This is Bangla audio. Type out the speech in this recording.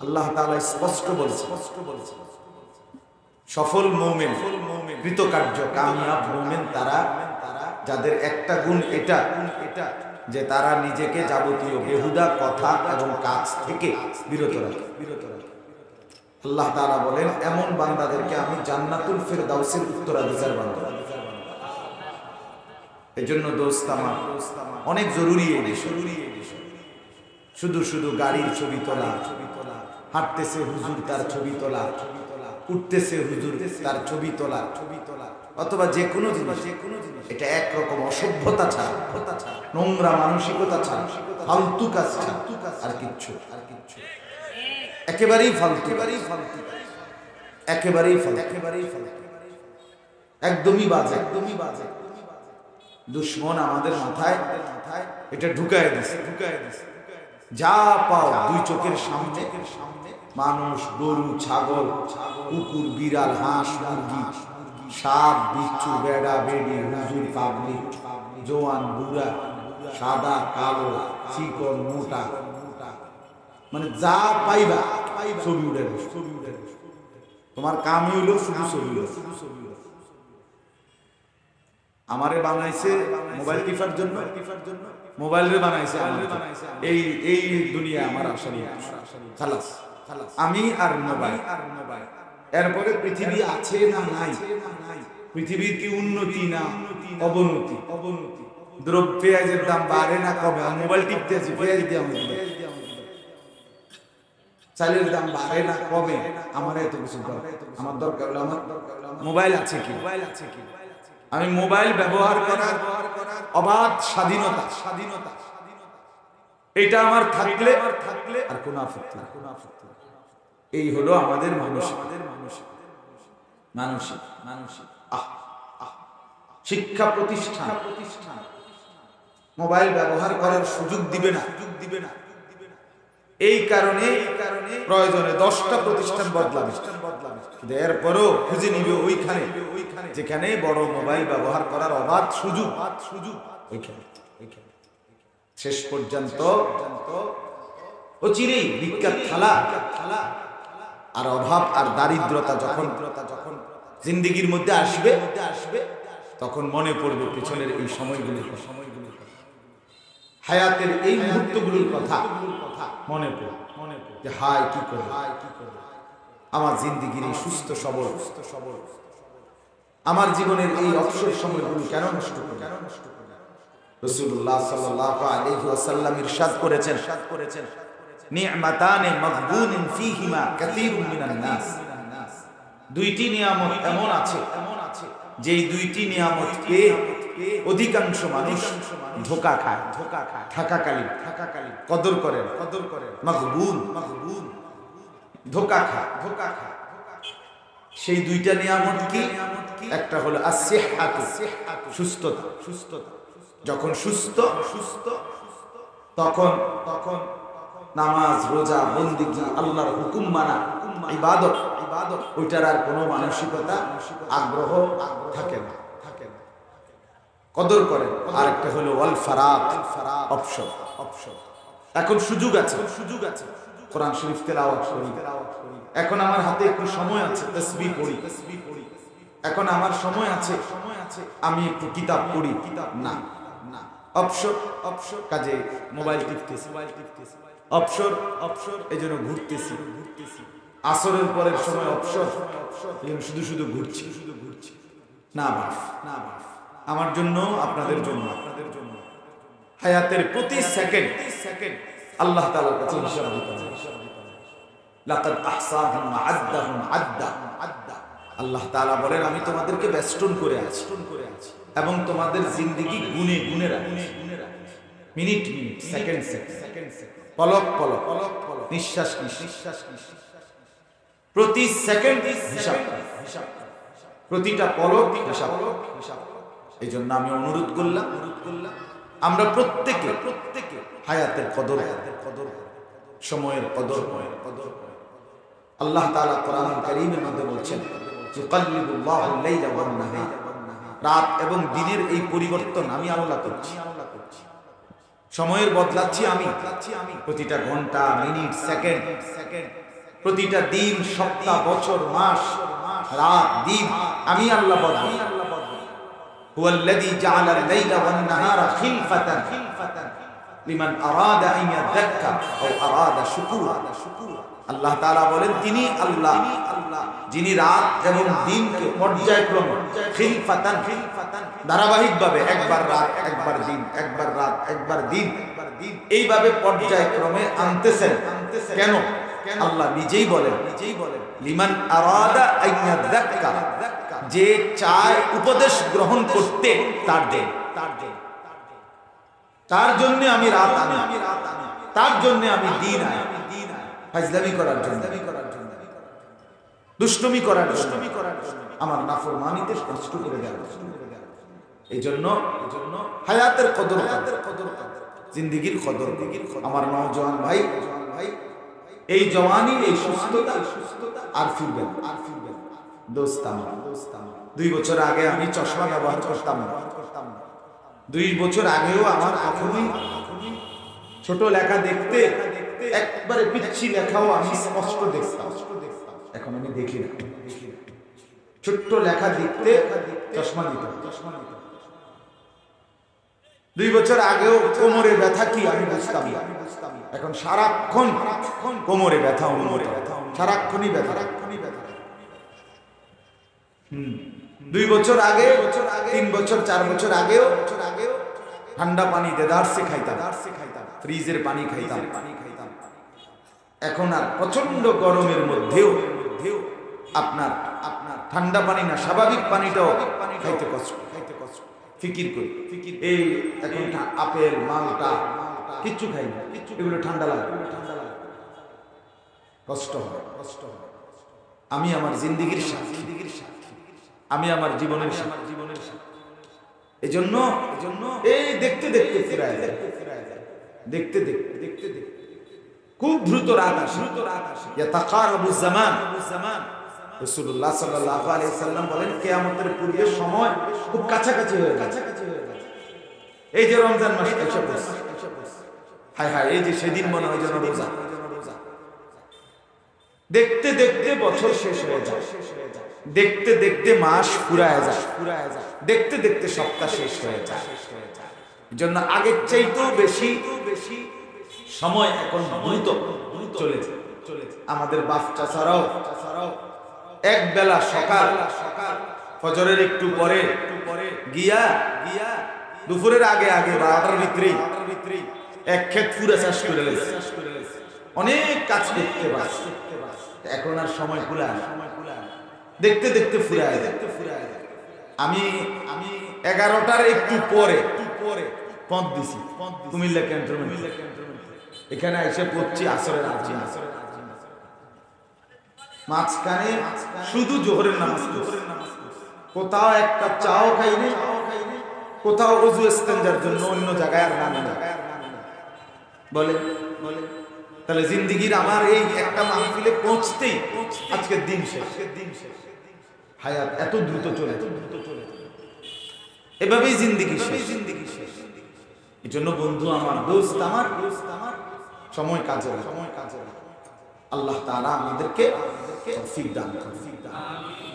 আল্লাহ তাআলা স্পষ্ট বলছে, সফল মুমিন কৃতকার্য কামিয়াব মুমিন তারা, যাদের একটা গুণ এটা, যে তারা নিজেকে যাবতীয় বেহুদা কথা এবং কাজ থেকে বিরত রাখে বিরত রাখে। আল্লাহ তাআলা বলেন, এমন বান্দাদেরকে আমি জান্নাতুল ফেরদাউসের উত্তরাধিকার বানাবো। এজন্য দোস্ত আমার, অনেক জরুরি এই বিষয়। শুধু শুধু গাড়ির ছবি তোলা ছবি তোলা হাঁটতেছে হুজুর তার ছবি তোলা, উঠতেছে হুজুর তার ছবি তোলা ছবি তোলা অথবা যে কোনো জিনিস যে কোনো জিনিস এটা একরকম অসভ্যতা ছাড়া, নোংরা মানসিকতা ছাড়া, ফালতু কাজ ছাড়া আর কিচ্ছু। আর কিচ্ছু একেবারেই ফালতু। একেবারেই ফালতু। একেবারেই ফালতু একেবারেই ফালতু একদমই বাজে একদমই বাজে। দুশ্মন আমাদের মাথায়, এটা ঢুকায় দিছে। ঢুকায় দিছে যা পাও দুই চোখের সামনে, মানুষ, গরু, ছাগল, কুকুর, বিড়াল, হাঁস, মুরগি, সাপ, বিচ্ছু বেড়া বেড়ি, হুজুর পাবলিক জোয়ান, বুড়া, সাদা, কালো, চিকন, মোটা। মানে যা পাইবা, ছবি উঠে ছবি উঠে তোমার কামই হইল শুধু ছবি ছবি। আমারে বানাইছে মোবাইল টিফার জন্য? মোবাইলে বানাইছে এই এই দুনিয়া আমার আশা নেই খালাস। আমি আর মোবাইল। এরপরে পৃথিবী আছে না নাই? পৃথিবীর কি উন্নতি না অবনতি? অবনতি দ্রব্য পেঁয়াজের দাম বাড়ে না আর মোবাইল টিপতে আছি পেঁয়াজ দিয়ে চালের দাম বাড়ে না কমে? আমার এত কিছু আমার দরকার হলো আমার মোবাইল আছে কি মোবাইল আছে কি আমি মোবাইল ব্যবহার করার অবাধ স্বাধীনতা। স্বাধীনতা এটা আমার থাকলে থাকলে আর কোন আপত্তি কোন আপত্তি এই হলো আমাদের মানুষ আমাদের মানসিক। মানসিক মানসিক। আহ। শিক্ষা প্রতিষ্ঠান। প্রতিষ্ঠান মোবাইল ব্যবহার করার সুযোগ দিবে না সুযোগ দিবে না। এই কারণে প্রয়োজনে দশটা প্রতিষ্ঠান বদলাবে। এরপরও খুঁজে নিবে ওইখানে, যেখানে বড় মোবাইল ব্যবহার করার অবাধ সুযোগ। সুযোগ ওইখানে। শেষ পর্যন্ত অচিরেই বিজ্ঞাত থালা থালা আর অভাব আর দারিদ্রতা যখন যখন জিন্দিগির মধ্যে আসবে আসবে তখন মনে পড়বে পিছনের এই সময়গুলির সময়গুলির হায়াতের এই মুহূর্তগুলির কথা। মনে পড়ে মনে পড়ে যে হায় কি করে? হায় কি করে আমার জিন্দিগির সুস্থ সবল সুস্থ সবল। আমার জীবনের এই অবসর সময়গুলো কেন নষ্ট করে কেন নষ্ট করে ওয়াসাল্লাম ইরশাদ করেছেন ইরশাদ করেছেন নি'মাতানে মাগবুনিন ফীহিমা কাসীরুম মিনান নাস। দুইটি নিয়ামত এমন আছে এমন আছে যেই দুইটি নিয়ামত পেয়ে অধিকাংশ মানুষ ধোকা খায়। ধোকা খায়। থাকাকালীন। থাকাকালীন। কদর করেন কদর করেন মাগবুন। মাগবুন। ধোকা খায়। ধোকা খায়। সেই দুইটা নিয়ামত কি? একটা হলো সুস্থতা। সুস্থতা। যখন সুস্থ সুস্থ তখন তখন নামাজ রোজা বন্দিগি আল্লাহর হুকুম মানা ইবাদত। ইবাদত। ওইটার আর কোনো মানসিকতা আগ্রহ থাকে না। কদর করে। আর একটা হলো ওয়াল ফারাত অপশন। অপশন এখন সুযোগ আছে। সুযোগ আছে কোরআন শরীফ তেলাওয়াত করি। এখন আমার হাতে একটু সময় আছে তসবি পড়ি। পড়ি এখন আমার সময় আছে সময় আছে আমি একটু কিতাব পড়ি। কিতাব না। না অবসর অবসর। কাজে মোবাইল টিপতেছি। মোবাইল টিপতেছি অবসর অবসর। এই জন্য ঘুরতেছি। ঘুরতেছি আসরের পরের সময় জন্য শুধু শুধু ঘুরছি শুধু ঘুরছি। না বাস না বাস। আমার জন্য, আপনাদের জন্য। হায়াতের প্রতি সেকেন্ড সেকেন্ড আল্লাহ তাআলার কাছে হিসাব দিতে হবে। আদ্দা। আল্লাহ তাআলা বলেন, আমি তোমাদেরকে বেষ্টন করে আছি এবং তোমাদের জিন্দেগি গুনে গুনে রাখি মিনিট মিনিট সেকেন্ড সেকেন্ড পলক পলক। পলক পলক নিঃশ্বাস নিঃশ্বাস। নিঃশ্বাস প্রতি সেকেন্ড হিসাব। হিসাব প্রতিটা পলক হিসাব হিসাব। এই জন্য আমি অনুরোধ করলাম, আমরা প্রত্যেকে প্রত্যেকে হায়াতের কদর হায়াতের কদর সময়ের কদর সময়ের কদর আল্লাহ তাআলা কোরআন কারীমের মধ্যে বলছেন আল-লাইলা রাত এবং দিনের এই পরিবর্তন আমি আল্লাহ করছি। সময়ের বদলাচ্ছি আমি। প্রতিটা ঘণ্টা, মিনিট, সেকেন্ড সেকেন্ড প্রতিটা দিন, সপ্তাহ, বছর, মাস, রাত, দিন আমি আল্লাহ বদলাই هو الذي جعل الليل والنهار خلفة لمن أراد أن يذكر أو أراد شكورا আল্লাহ তাআলা বলেন তিনি আল্লাহ যিনি রাত এবং দিনকে পর্যায়ক্রমে খিলফাতান ধারাবাহিকভাবে একবার রাত একবার দিন একবার রাত একবার দিন এইভাবে পর্যায়ক্রমে আনতেছেন কেন আল্লাহ নিজেই বলেন নিজেই বলেন লিমান আরাদা আইয়াদাক্কা যে চায় উপদেশ গ্রহণ করতে, তার দেন তার দেন তার জন্য আমি রাত আনি। তার জন্য আমি দিন আনি। ফাজলামি করার জন্য। দুষ্টমি করার দুষ্টমি করার আমার নাফরমানিতে কষ্ট করে দেওয়ার এই জন্য এই জন্য হায়াতের কদর হায়াতের কদর জিন্দিগির কদর আমার নওজোয়ান ভাই ভাই এই জওয়ানি এই সুস্থতা সুস্থতা আর ফিরবেন আর ফিরবেন দোস্তাম। দুই বছর আগে আমি চশমা ব্যবহার করতাম দুই বছর আগেও আমার কখনোই ছোট লেখা দেখতে, একবারে পিচ্ছি লেখাও আমি স্পষ্ট দেখতাম। এখন আমি দেখি না। ছোট্ট লেখা দেখতে চশমা দিতাম। দুই বছর আগেও কোমরে ব্যথা কি আমি বুঝতাম। এখন সারাক্ষণ কোমরে ব্যথা কোমরে ব্যথা সারাক্ষণই ব্যথা সারাক্ষণই ব্যথা। দুই বছর আগে, তিন বছর, চার বছর আগেও বছর আগেও ঠান্ডা পানি দেদারসে খাইতাম। ফ্রিজের পানি খাইতাম। এখন আর প্রচণ্ড গরমের মধ্যেও মধ্যেও আপনার আপনার ঠান্ডা পানি না, স্বাভাবিক পানিটাও খাইতে কষ্ট। খাইতে কষ্ট ফিকির করি। ফিকির এই এখন আপেল, মালটা কিচ্ছু খাই না। এগুলো ঠান্ডা লাগে। ঠান্ডা লাগে কষ্ট হয় কষ্ট হয়। আমি আমার জিন্দিগির সাক্ষী। আমি আমার জীবনের সাক্ষী জীবনের এই জন্য এজন্য এই দেখতে দেখতে ফিরায় যায়। দেখতে দেখতে দেখতে দেখতে খুব দ্রুত রাত আসে। দ্রুত রাত আসে ইয়াতাকারাবু জামান। জামান রাসূলুল্লাহ সাল্লাল্লাহু আলাইহি সাল্লাম বলেন, কিয়ামতের পূর্বে সময় খুব কাছাকাছি হয়ে কাছাকাছি হয়ে যাচ্ছে এই যে রমজান মাস, এসে পড়ছে। হায় হায়, এই যে সেদিন মনে হয় যেন রোজা। দেখতে দেখতে বছর শেষ হয়ে যায়। দেখতে দেখতে মাস ফুরায় যায়। ফুরায় যায় দেখতে দেখতে সপ্তাহ শেষ হয়ে যায়। জন্য আগের চাইতেও বেশি বেশি সময় এখন দ্রুত চলেছে চলেছে আমাদের বাচ্চা ছাড়াও এক বেলা সকাল সকাল ফজরের একটু পরে একটু পরে গিয়া গিয়া দুপুরের আগে আগে বারোটার ভিতরেই এক ক্ষেত পুরা চাষ করে অনেক কাজ দেখতে পাস এখন আর সময় না। দেখতে দেখতে ফুরায় দেখতে ফুরায় আমি আমি এগারোটার একটু পরে পরে পথ দিছি। কুমিল্লা ক্যান্টনমেন্ট। এখানে এসে পড়ছি আসরের আর্জি। আসরের মাঝখানে শুধু জোহরের নামাজ। কোথাও একটা চাও খাইনি কোথাও অজু ইস্তেঞ্জার জন্য অন্য জায়গায় আর নামে বলে বলে তাহলে জিন্দিগির আমার এই একটা মাহফিলে পৌঁছতেই আজকের দিন শেষ। দিন শেষ। হায়াত এত দ্রুত চলে। দ্রুত চলে। এভাবেই জিন্দিগি শেষ। জিন্দিগি শেষ। এই জন্য বন্ধু, আমার দোস্ত আমার দোস্ত, আমার সময় কাজে সময় কাজে আল্লাহ তাআলা আমাদেরকে তৌফিক দান করুন।